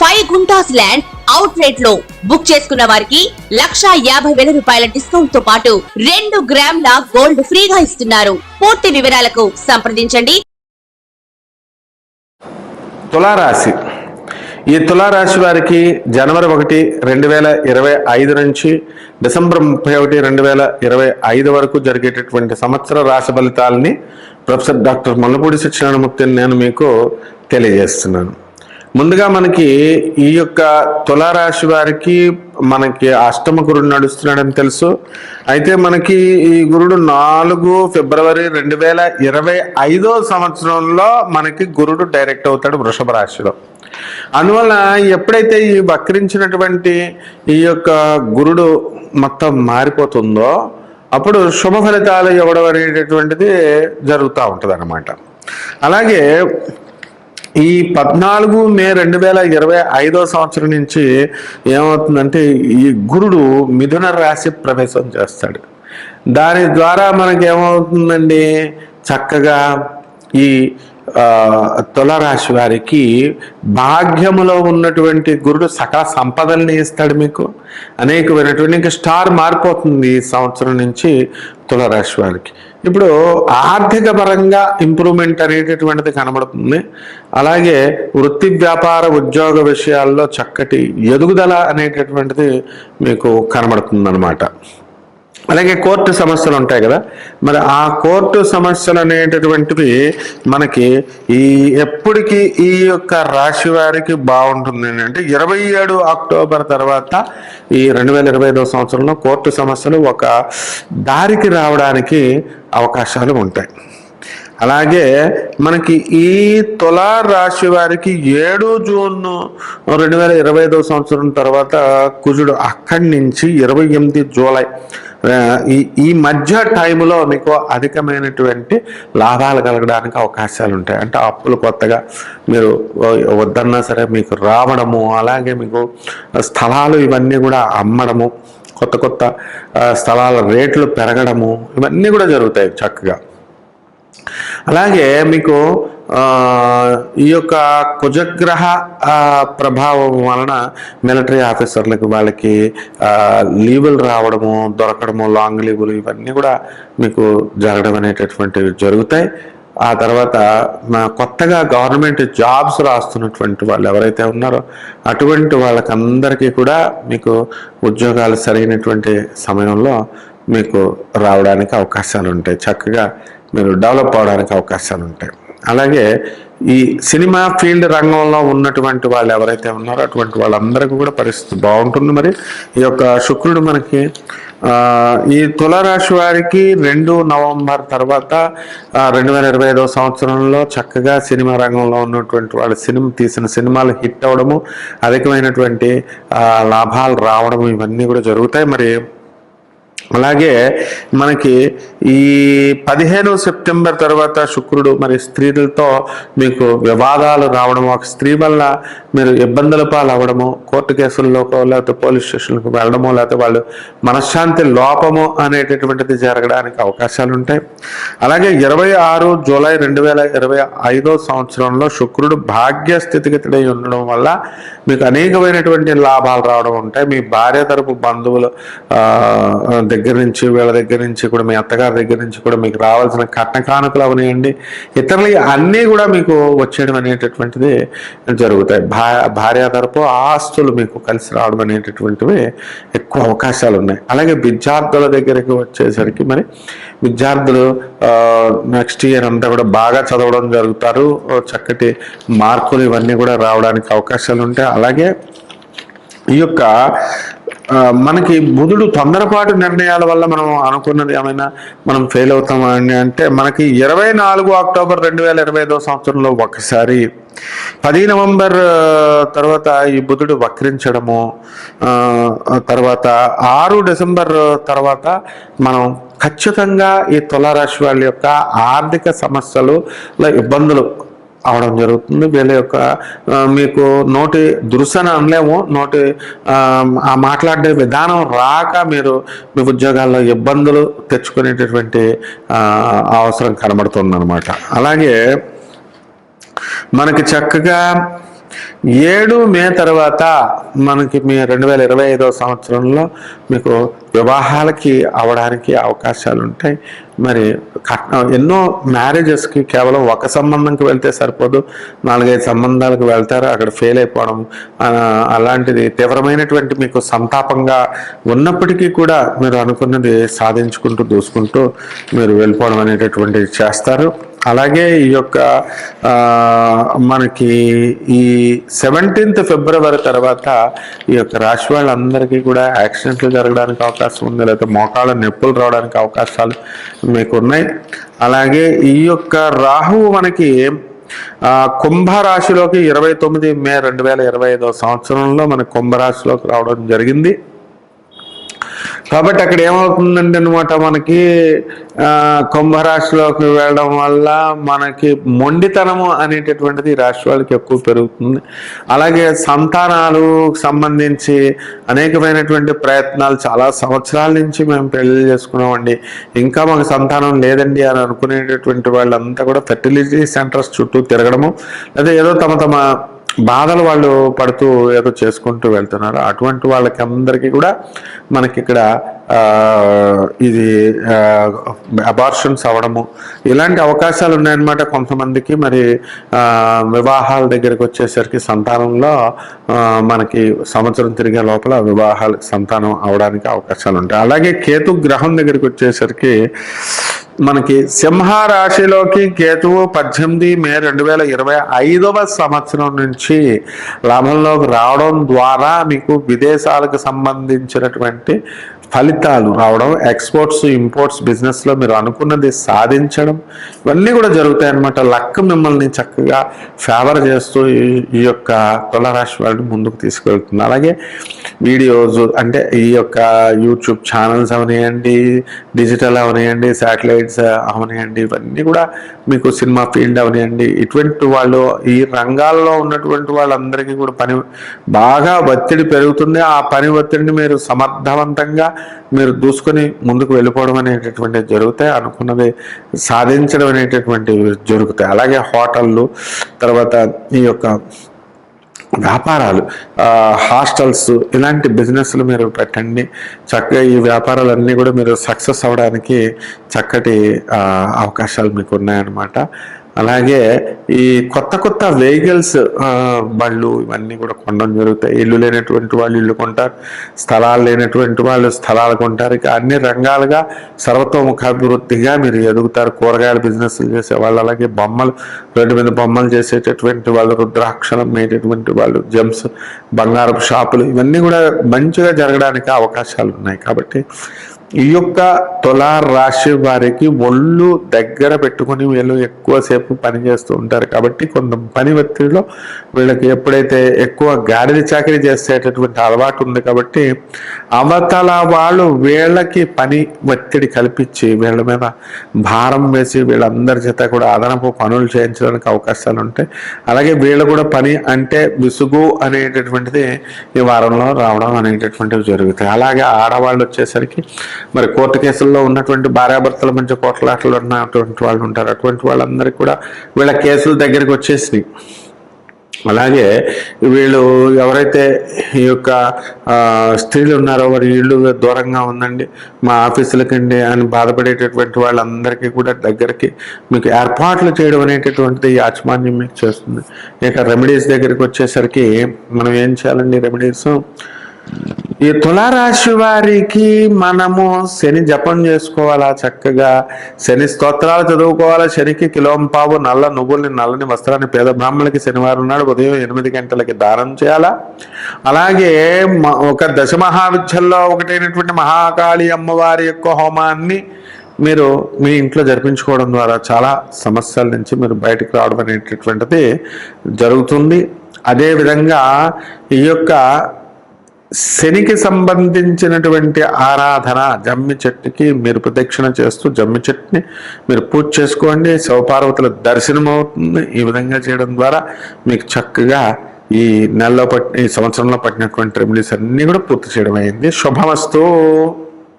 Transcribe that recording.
Five guntas land out రేట్లో book చేసుకున్న వారికి లక్షా యాభై వేల రూపాయల డిస్కౌంట్తో పాటు రెండు గ్రాముల గోల్డ్ ఫ్రీగా ఇస్తున్నారు. పూర్తి వివరాలకు సంప్రదించండి. తులారాశి. ఈ తులారాశి వారికి జనవరి ఒకటి రెండు వేల ఇరవై ఐదు నుంచి డిసెంబర్ ముప్పై ఒకటి రెండు వేల ఇరవై ఐదు వరకు జరిగేటటువంటి సంవత్సర రాశి ఫలితాలని ప్రొఫెసర్ డాక్టర్ మల్లపూడి శిక్షణమూర్తిని నేను మీకు తెలియజేస్తున్నాను. ముందుగా మనకి ఈ యొక్క తులారాశి వారికి మనకి అష్టమ గురుడు నడుస్తున్నాడని తెలుసు. అయితే మనకి ఈ గురుడు నాలుగు ఫిబ్రవరి రెండు వేల ఇరవై ఐదో సంవత్సరంలో మనకి గురుడు డైరెక్ట్ అవుతాడు వృషభ రాశిలో. అందువల్ల ఎప్పుడైతే ఈ వక్రించినటువంటి ఈ యొక్క గురుడు మొత్తం మారిపోతుందో అప్పుడు శుభ ఫలితాలు ఇవ్వడం అనేటటువంటిది జరుగుతూ ఉంటుంది అలాగే ఈ పద్నాలుగు మే రెండు వేల ఇరవై ఐదో సంవత్సరం నుంచి ఏమవుతుందంటే ఈ గురుడు మిథున రాశి ప్రవేశం చేస్తాడు. దాని ద్వారా మనకి ఏమవుతుందండి చక్కగా ఈ తులరాశి వారికి భాగ్యములో ఉన్నటువంటి గురుడు సకల సంపదల్ని ఇస్తాడు మీకు. అనేకమైనటువంటి ఇంకా స్టార్ మారిపోతుంది ఈ సంవత్సరం నుంచి తులరాశి వారికి. ఇప్పుడు ఆర్థిక పరంగా ఇంప్రూవ్మెంట్ అనేటటువంటిది కనబడుతుంది. అలాగే వృత్తి వ్యాపార ఉద్యోగ విషయాల్లో చక్కటి ఎదుగుదల అనేటటువంటిది మీకు కనబడుతుంది అన్నమాట అలాగే కోర్టు సమస్యలు ఉంటాయి కదా. మరి ఆ కోర్టు సమస్యలు అనేటటువంటివి మనకి ఈ ఎప్పటికీ ఈ యొక్క రాశి వారికి బాగుంటుంది అంటే ఇరవై ఏడు అక్టోబర్ తర్వాత ఈ రెండు వేల ఇరవై ఐదో సంవత్సరంలో కోర్టు సమస్యలు ఒక దారికి రావడానికి అవకాశాలు ఉంటాయి. అలాగే మనకి ఈ తులా రాశి వారికి ఏడు జూన్ రెండు వేల ఇరవై ఐదో సంవత్సరం తర్వాత కుజుడు అక్కడి నుంచి ఇరవై ఎనిమిది జూలై ఈ ఈ మధ్య టైంలో మీకు అధికమైనటువంటి లాభాలు కలగడానికి అవకాశాలు ఉంటాయి. అంటే అప్పులు కొత్తగా మీరు వద్దన్నా సరే మీకు రావడము అలాగే మీకు స్థలాలు ఇవన్నీ కూడా అమ్మడము కొత్త కొత్త స్థలాల రేట్లు పెరగడము ఇవన్నీ కూడా జరుగుతాయి చక్కగా. అలాగే మీకు ఈ యొక్క కుజగ్రహ ప్రభావం వలన మిలిటరీ ఆఫీసర్లకు వాళ్ళకి లీవులు రావడము దొరకడము లాంగ్ లీవులు ఇవన్నీ కూడా మీకు జరగడం అనేటటువంటివి జరుగుతాయి. ఆ తర్వాత కొత్తగా గవర్నమెంట్ జాబ్స్ రాస్తున్నటువంటి వాళ్ళు ఎవరైతే ఉన్నారో అటువంటి వాళ్ళకందరికీ కూడా మీకు ఉద్యోగాలు సరైనటువంటి సమయంలో మీకు రావడానికి అవకాశాలు ఉంటాయి చక్కగా మీరు డెవలప్ అవడానికి అవకాశాలు ఉంటాయి అలాగే ఈ సినిమా ఫీల్డ్ రంగంలో ఉన్నటువంటి వాళ్ళు ఎవరైతే ఉన్నారో అటువంటి వాళ్ళందరికీ కూడా పరిస్థితి బాగుంటుంది మరి. ఈ యొక్క శుక్రుడు మనకి ఈ తులారాశి వారికి రెండు నవంబర్ తర్వాత రెండు వేల ఇరవై ఐదవ సంవత్సరంలో చక్కగా సినిమా రంగంలో ఉన్నటువంటి వాళ్ళు సినిమా తీసిన సినిమాలు హిట్ అవ్వడము అధికమైనటువంటి లాభాలు రావడము ఇవన్నీ కూడా జరుగుతాయి. మరి అలాగే మనకి ఈ పదిహేను సెప్టెంబర్ తర్వాత శుక్రుడు మరి స్త్రీలతో మీకు వివాదాలు రావడము ఒక స్త్రీ వల్ల మీరు ఇబ్బందుల పాలు అవ్వడము కోర్టు కేసుల్లోకో లేకపోతే పోలీస్ స్టేషన్లకు వెళ్ళడము లేకపోతే వాళ్ళు మనశ్శాంతి లోపము అనేటటువంటిది జరగడానికి అవకాశాలు ఉంటాయి. అలాగే ఇరవై ఆరు జూలై రెండు వేల ఇరవై ఐదో సంవత్సరంలో శుక్రుడు భాగ్య స్థితిగతుడై ఉండడం వల్ల మీకు అనేకమైనటువంటి లాభాలు రావడం ఉంటాయి. మీ భార్య తరపు బంధువులు దగ్గర నుంచి వీళ్ళ దగ్గర నుంచి కూడా మీ అత్తగారి దగ్గర నుంచి కూడా మీకు రావాల్సిన కట్న కానుకలు అవనివ్వండి ఇతరులు అన్నీ కూడా మీకు వచ్చేయడం అనేటటువంటిది జరుగుతాయి. భా భార్య తరపు ఆస్తులు మీకు కలిసి రావడం అనేటటువంటివి ఎక్కువ అవకాశాలు ఉన్నాయి. అలాగే విద్యార్థుల దగ్గరికి వచ్చేసరికి మరి విద్యార్థులు నెక్స్ట్ ఇయర్ అంతా కూడా బాగా చదవడం జరుగుతారు. చక్కటి మార్కులు ఇవన్నీ కూడా రావడానికి అవకాశాలు ఉంటాయి. అలాగే ఈ యొక్క మనకి బుధుడు తొందరపాటు నిర్ణయాల వల్ల మనం అనుకున్నది ఏమైనా మనం ఫెయిల్ అవుతామా అని అంటే మనకి ఇరవై నాలుగు అక్టోబర్ రెండు వేల ఇరవై ఐదో సంవత్సరంలో ఒకసారి పది నవంబర్ తర్వాత ఈ బుధుడు వక్రించడము తర్వాత ఆరు డిసెంబర్ తర్వాత మనం ఖచ్చితంగా ఈ తులారాశి వాళ్ళ యొక్క ఆర్థిక సమస్యలు ఇబ్బందులు అవడం జరుగుతుంది. వీళ్ళ యొక్క మీకు నోటి దురుసన అనలేము. నోటి ఆ, మాట్లాడే విధానం రాక మీరు మీ ఉద్యోగాల్లో ఇబ్బందులు తెచ్చుకునేటటువంటి అవసరం కనబడుతుంది అనమాట అలాగే మనకి చక్కగా ఏడు మే తర్వాత మనకి మీ రెండు వేల ఇరవై ఐదవ సంవత్సరంలో మీకు వివాహాలకి అవడానికి అవకాశాలు ఉంటాయి మరి కట్నం ఎన్నో మ్యారేజెస్కి కేవలం ఒక సంబంధంకి వెళ్తే సరిపోదు నాలుగైదు సంబంధాలకు వెళ్తారు అక్కడ ఫెయిల్ అయిపోవడం అలాంటిది తీవ్రమైనటువంటి మీకు సంతాపంగా ఉన్నప్పటికీ కూడా మీరు అనుకున్నది సాధించుకుంటూ దూసుకుంటూ మీరు వెళ్ళిపోవడం అనేటటువంటిది చేస్తారు. అలాగే ఈ యొక్క మనకి ఈ సెవెంటీన్త్ ఫిబ్రవరి తర్వాత ఈ యొక్క రాశి వాళ్ళందరికీ కూడా యాక్సిడెంట్లు జరగడానికి అవకాశం ఉంది లేకపోతే మోకాళ్ళ నొప్పులు రావడానికి అవకాశాలు మీకు ఉన్నాయి అలాగే ఈ యొక్క రాహువు మనకి కుంభరాశిలోకి ఇరవై తొమ్మిది మే రెండు వేల ఇరవై ఐదో సంవత్సరంలో మన కుంభరాశిలోకి రావడం జరిగింది. కాబట్టి అక్కడ ఏమవుతుందంటే అనమాట మనకి కుంభరాశిలోకి వెళ్ళడం వల్ల మనకి మొండితనము అనేటటువంటిది ఈ రాశి వాళ్ళకి ఎక్కువ పెరుగుతుంది. అలాగే సంతానాలు సంబంధించి అనేకమైనటువంటి ప్రయత్నాలు చాలా సంవత్సరాల నుంచి మేము పెళ్ళి చేసుకున్నామండి. ఇంకా మాకు సంతానం లేదండి అని అనుకునేటటువంటి వాళ్ళంతా కూడా ఫెర్టిలిటీ సెంటర్స్ చుట్టూ తిరగడము లేదా ఏదో తమ తమ బాధలు వాళ్ళు పడుతూ ఏదో చేసుకుంటూ వెళ్తున్నారు. అటువంటి వాళ్ళకి అందరికీ కూడా మనకి ఇక్కడ ఇది అబార్షన్స్ అవ్వడము ఇలాంటి అవకాశాలు ఉన్నాయన్నమాట కొంతమందికి. మరి వివాహాల దగ్గరికి వచ్చేసరికి సంతానంలో మనకి సంవత్సరం తిరిగే లోపల వివాహాలకు సంతానం అవడానికి అవకాశాలు ఉంటాయి అలాగే కేతు గ్రహం దగ్గరికి వచ్చేసరికి మనకి సింహరాశిలోకి కేతువు పద్దెనిమిది మే రెండు వేల ఇరవై ఐదవ సంవత్సరం నుంచి లాభంలోకి రావడం ద్వారా మీకు విదేశాలకు సంబంధించినటువంటి ఫలితాలు రావడం ఎక్స్పోర్ట్స్ ఇంపోర్ట్స్ బిజినెస్లో మీరు అనుకున్నది సాధించడం ఇవన్నీ కూడా జరుగుతాయి అన్నమాట లక్ మిమ్మల్ని చక్కగా ఫేవర్ చేస్తూ ఈ- ఈ యొక్క తులరాశి వాళ్ళని ముందుకు తీసుకెళ్తుంది. అలాగే వీడియోస్ అంటే ఈ యొక్క యూట్యూబ్ ఛానల్స్ అవనివ్వండి డిజిటల్ అవనివ్వండి శాటిలైట్స్ అవనివ్వండి ఇవన్నీ కూడా మీకు సినిమా ఫీల్డ్ అవనివ్వండి ఇటువంటి వాళ్ళు ఈ రంగాల్లో ఉన్నటువంటి వాళ్ళందరికీ కూడా పని బాగా ఒత్తిడి పెరుగుతుంది. ఆ పని ఒత్తిడిని మీరు సమర్థవంతంగా మీరు దూసుకొని ముందుకు వెళ్ళిపోవడం అనేటటువంటివి జరుగుతాయి అనుకున్నది సాధించడం అనేటటువంటివి జరుగుతాయి. అలాగే హోటళ్ళు తర్వాత ఈ యొక్క వ్యాపారాలు హాస్టల్స్ ఇలాంటి బిజినెస్లు మీరు పెట్టండి. చక్కగా ఈ వ్యాపారాలన్నీ కూడా మీరు సక్సెస్ అవ్వడానికి చక్కటి అవకాశాలు మీకు ఉన్నాయన్నమాట అలాగే ఈ కొత్త కొత్త వెహికల్స్ బళ్ళు ఇవన్నీ కూడా కొనడం జరుగుతాయి. ఇల్లు లేనటువంటి వాళ్ళు ఇల్లు కొంటారు స్థలాలు లేనటువంటి వాళ్ళు స్థలాలు కొంటారు. ఇక అన్ని రంగాలుగా సర్వతోముఖాభివృద్ధిగా మీరు ఎదుగుతారు. కూరగాయల బిజినెస్లు చేసే వాళ్ళు అలాగే బొమ్మలు రెండు మీద బొమ్మలు చేసేటటువంటి వాళ్ళు రుద్రాక్షరం మేటటువంటి వాళ్ళు జెమ్స్ బంగారపు షాపులు ఇవన్నీ కూడా మంచిగా జరగడానికి అవకాశాలు ఉన్నాయి. కాబట్టి ఈ యొక్క తులా రాశి వారికి ఒళ్ళు దగ్గర పెట్టుకొని వీళ్ళు ఎక్కువసేపు పని చేస్తూ ఉంటారు. కాబట్టి కొంత పని ఒత్తిడిలో వీళ్ళకి ఎప్పుడైతే ఎక్కువ గాడిద చాకరీ చేసేటటువంటి అలవాటు ఉంది కాబట్టి అవతల వాళ్ళు వీళ్ళకి పని ఒత్తిడి కల్పించి వీళ్ళ మీద భారం వేసి వీళ్ళందరి చేత కూడా అదనపు పనులు చేయించడానికి అవకాశాలు ఉంటాయి. అలాగే వీళ్ళు కూడా పని అంటే విసుగు అనేటటువంటిది ఈ వారంలో రావడం అనేటటువంటివి జరుగుతాయి. అలాగే ఆడవాళ్ళు వచ్చేసరికి మరి కోర్టు కేసుల్లో ఉన్నటువంటి భార్యాభర్తల మధ్య కోట్లాటలు ఉన్నటువంటి వాళ్ళు ఉంటారు. అటువంటి వాళ్ళందరికీ కూడా వీళ్ళ కేసుల దగ్గరికి వచ్చేసినాయి. అలాగే వీళ్ళు ఎవరైతే ఈ యొక్క స్త్రీలు ఉన్నారో వారి ఇళ్ళు దూరంగా ఉందండి. మా ఆఫీసులకండి అని బాధపడేటటువంటి వాళ్ళందరికీ కూడా దగ్గరికి మీకు ఏర్పాట్లు చేయడం అనేటటువంటిది యాజమాన్యం మీకు చేస్తుంది. ఇక రెమెడీస్ దగ్గరికి వచ్చేసరికి మనం ఏం చేయాలండి రెమెడీస్ ఈ తులారాశి వారికి మనము శని జపం చేసుకోవాలా చక్కగా? శని స్తోత్రాలు చదువుకోవాలా? శనికి కిలోంపావు నల్ల నువ్వుల్ని నల్లని వస్త్రాన్ని పేద బ్రాహ్మణులకి శనివారం నాడు ఉదయం ఎనిమిది గంటలకి దానం చేయాలా? అలాగే ఒక దశ మహావిద్యల్లో ఒకటైనటువంటి మహాకాళి అమ్మవారి యొక్క హోమాన్ని మీరు మీ ఇంట్లో జరిపించుకోవడం ద్వారా చాలా సమస్యల నుంచి మీరు బయటకు రావడం అనేటటువంటిది జరుగుతుంది. అదేవిధంగా ఈ యొక్క శనికి సంబంధించినటువంటి ఆరాధన జమ్మి చెట్టుకి మీరు ప్రదక్షిణ చేస్తూ జమ్మి చెట్టుని మీరు పూజ చేసుకోండి శివపార్వతుల దర్శనం అవుతుంది. ఈ విధంగా చేయడం ద్వారా మీకు చక్కగా ఈ నెలలో పట్టిన ఈ సంవత్సరంలో పట్టినటువంటి రెమెడీస్ అన్నీ కూడా పూర్తి చేయడం అయింది. శుభమస్తూ.